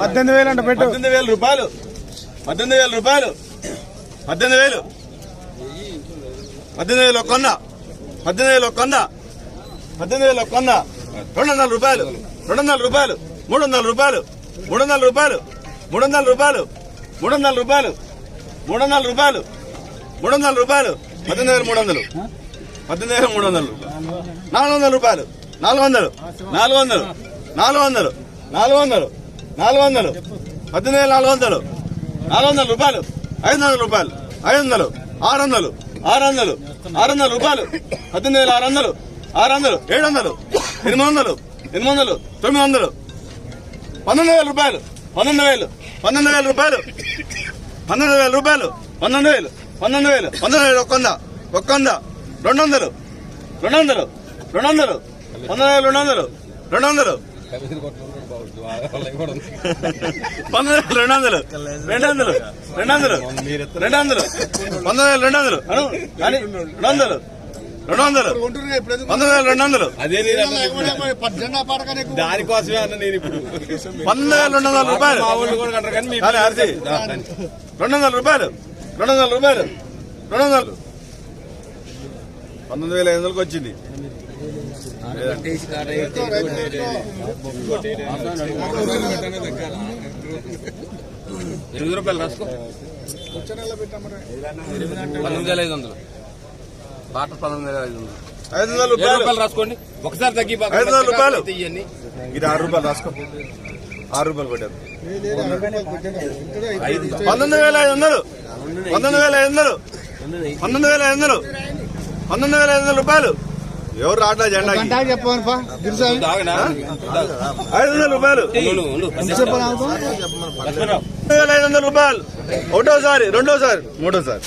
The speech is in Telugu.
పద్దెనిమిది వేలు అంట పెట్టు. పద్దెనిమిది వేల రూపాయలు. పద్దెనిమిది వేల రూపాయలు. పద్దెనిమిది వేలు. పద్దెనిమిది వేలు కొన్న పద్దెనిమిది వేలు కొన్న పద్దెనిమిది వేలు కొన్న రెండు వందల రూపాయలు. రెండు వందల రూపాయలు. మూడు వందల రూపాయలు. మూడు వందల రూపాయలు. మూడు వందల రూపాయలు. మూడు వందల రూపాయలు. మూడు వందల రూపాయలు. మూడు వందల రూపాయలు. పద్దెనిమిది వేల మూడు వందలు. పద్దెనిమిది వేల మూడు వందలు నాలుగు వందల రూపాయలు. నాలుగు వందలు. నాలుగు వందలు. నాలుగు వందలు. నాలుగు వందలు. నాలుగు వందలు. పద్దెనిమిది వేల నాలుగు వందలు. నాలుగు వందల రూపాయలు. ఐదు వందల రూపాయలు. ఐదు వందలు. ఆరు వందలు. ఆరు వందలు. ఆరు వందల రూపాయలు. పద్దెనిమిది వేల ఆరు వందలు. ఆరు వందలు. ఏడు వందలు. ఎనిమిది వందలు. ఎనిమిది వందలు. తొమ్మిది వందలు. పన్నెండు వేల రూపాయలు. పన్నెండు వేలు. పన్నెండు వేల రూపాయలు. పన్నెండు వేల రూపాయలు. పన్నెండు వేలు. పన్నెండు వేలు. పన్నెండు వేలు. ఒక్కొంద. ఒక్కొంద. రెండు వందలు రెండు వందలు రెండు వందలు వేలు రెండు వందలు రెండు వందలు వేలు రెండు వందలు రెండు వందలు రెండు వందలు రెండు వందలు పంతొమ్మిది వేలు రెండు వందలు అను కానీ రెండు వందలు రెండు వందలు పంతొమ్మిది వేలు రెండు వందలు అదే దానికోసమే అన్న నేను ఇప్పుడు. పంతొమ్మిది వేల రెండు వందల రూపాయలు. రెండు వందల రూపాయలు రెండు వందల రూపాయలు. రెండు వందలు పంతొమ్మిది వేల ఐదు వందలకు వచ్చింది. ఎనిమిది రూపాయలు రాసుకో. పంతొమ్మిది వేల ఐదు వందలు. పాట పంతొమ్మిది వేల ఐదు వందలు. ఐదు వందల రూపాయలు. రూపాయలు రాసుకోండి. ఒకసారి తగ్గి ఐదు వందల రూపాయలు. ఇవన్నీ ఇది ఆరు రూపాయలు రాసుకో. ఆరు రూపాయలు కొట్టారు పంతొమ్మిది వేల ఐదు వందలు. పంతొమ్మిది వేల ఐదు వందలు. పంతొమ్మిది వేల ఐదు వందలు. పంతొమ్మిది వేల ఐదు వందల రూపాయలు. ఎవరు రావట్లేదు దాగనా ఐదు వందల రూపాయలు. ఐదు వందల రూపాయలు. ఒకటోసారి రెండోసారి. మూడోసారి.